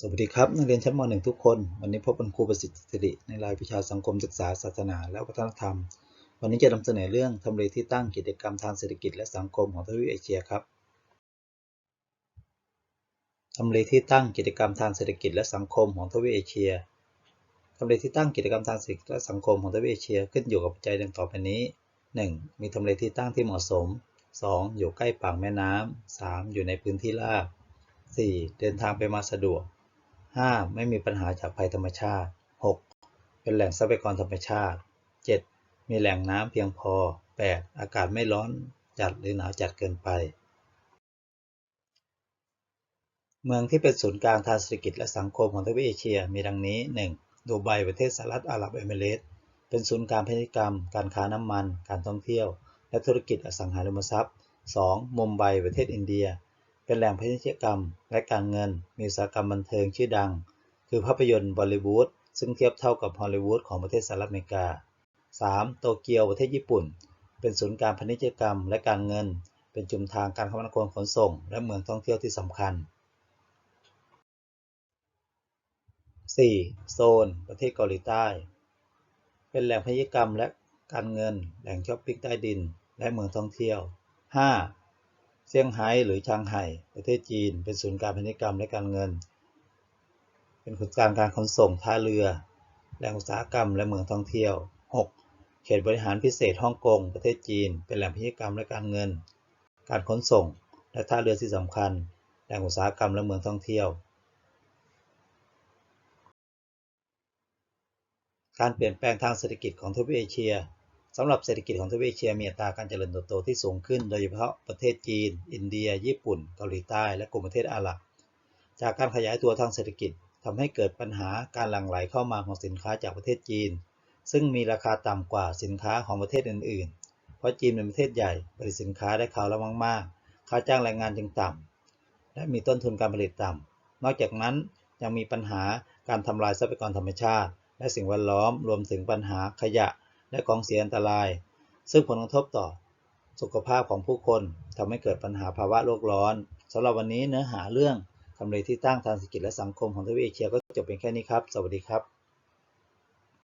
สวัสดีครับนักเรียนชั้นม .1 ทุกคน วันนี้พบกับครูประสิทธิ์สิริในรายวิชาสังคมศึกษาศาสนา และวัฒนธรรม วันนี้จะนำเสนอเรื่องทำเลที่ตั้งกิจกรรมทางเศรษฐกิจและสังคมของทวีปเอเชียครับทำเลที่ตั้งกิจกรรมทางเศรษฐกิจและสังคมของทวีปเอเชียทำเลที่ตั้งกิจกรรมทางเศรษฐกิจและสังคมของทวีปเอเชีย ขึ้นอยู่กับปัจจัยดังต่อไปนี้ 1. มีทำเลที่ตั้งที่เหมาะสม 2. อยู่ใกล้ปากแม่น้ำ 3. อยู่ในพื้นที่ราบ 4. เดินทางไปมาสะดวก 5. ไม่มีปัญหาจากภัยธรรมชาติ 6. เป็นแหล่งทรัพยากรธรรมชาติ 7. มีแหล่งน้ำเพียงพอ 8. อากาศไม่ร้อนจัดหรือหนาวจัดเกินไป เมืองที่เป็นศูนย์กลางทางเศรษฐกิจและสังคมของทวีปเอเชียมีดังนี้ 1. ดูไบประเทศสหรัฐอาหรับเอมิเรตส์เป็นศูนย์กลางพาณิชยกรรม การค้าน้ำมัน การท่องเที่ยว และธุรกิจอสังหาริมทรัพย์ 2. มุมไบประเทศอินเดีย เป็นแหล่งพาณิชยกรรม และการเงิน มีอุตสาหกรรมบันเทิงชื่อดัง คือภาพยนตร์บอลลีวูดซึ่งเทียบเท่ากับฮอลลีวูดของประเทศสหรัฐอเมริกา 3. โตเกียวประเทศญี่ปุ่น เป็นศูนย์การพาณิชยกรรม และการเงิน เป็นจุดทางการคมนาคมขนส่ง และเมืองท่องเที่ยวที่สำคัญ 4. โซน ประเทศเกาหลีใต้ เป็นแหล่งพาณิชยกรรมและการเงิน แหล่งช้อปปิ้งใต้ดิน และเมืองท่องเที่ยว 5. เซี่ยงไฮ้หรือชางไห่ประเทศจีน เป็นศูนย์การพาณิชยกรรมและการเงิน เป็นศูนย์กลางการขนส่งท่าเรือแหล่งอุตสาหกรรมและเมืองท่องเที่ยว 6. เขตบริหารพิเศษฮ่องกงประเทศจีน เป็นแหล่งพาณิชยกรรมและการเงิน การขนส่ง และท่าเรือที่สำคัญ แหล่งอุตสาหกรรมและเมืองท่องเที่ยว การเปลี่ยนแปลงทางเศรษฐกิจของทวีปเอเชีย สำหรับเศรษฐกิจของทวีปเอเชียมีอัตราการเจริญเติบโตที่สูงขึ้น โดยเฉพาะประเทศจีน อินเดีย ญี่ปุ่น เกาหลีใต้ และกลุ่มประเทศอาหรับ จากการขยายตัวทางเศรษฐกิจทำให้เกิดปัญหาการหลั่งไหลเข้ามาของสินค้าจากประเทศจีน ซึ่งมีราคาต่ำกว่าสินค้าของประเทศอื่น ๆ เพราะจีนเป็นประเทศใหญ่ผลิตสินค้าได้คราวละมากๆ ค่าจ้างแรงงานจึงต่ำ และมีต้นทุนการผลิตต่ำ นอกจากนั้นยังมีปัญหาการทำลายทรัพยากรธรรมชาติ และสิ่งแวดล้อม รวมถึงปัญหาขยะ และของเสียอันตราย ซึ่งผลกระทบต่อสุขภาพของผู้คนทำให้เกิดปัญหาภาวะโลกร้อนสำหรับวันนี้เนื้อหาเรื่องทำเลที่ตั้งทางเศรษฐกิจและสังคมของทวีเอเชียก็จบเป็นแค่นี้ครับ สวัสดีครับ